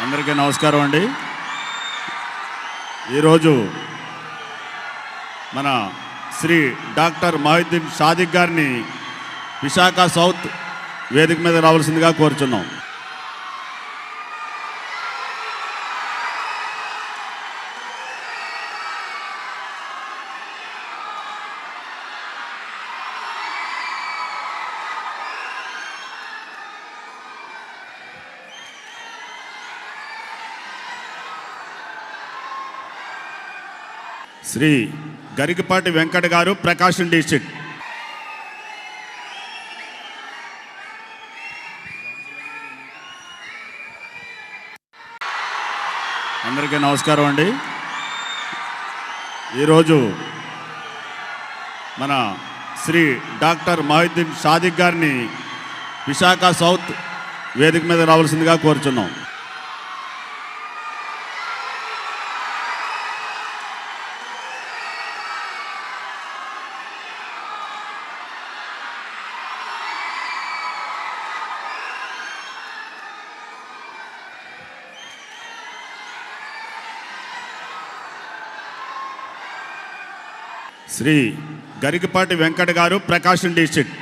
అందరికీ నమస్కారం అండి. ఈరోజు మన శ్రీ డాక్టర్ మహిద్దీన్ షాదిక్ గారిని విశాఖ సౌత్ వేదిక మీద రావాల్సిందిగా కోరుచున్నాం. శ్రీ గరికపాటి వెంకట గారు ప్రకాశం డిస్ట్రిక్ట్. అందరికీ నమస్కారం అండి. ఈరోజు మన శ్రీ డాక్టర్ మహిద్దీన్ షాదిక్ గారిని విశాఖ సౌత్ వేదిక మీద రావాల్సిందిగా కోరుచున్నాం. శ్రీ గరికపాటి వెంకట గారు ప్రకాశం డిస్ట్రిక్ట్.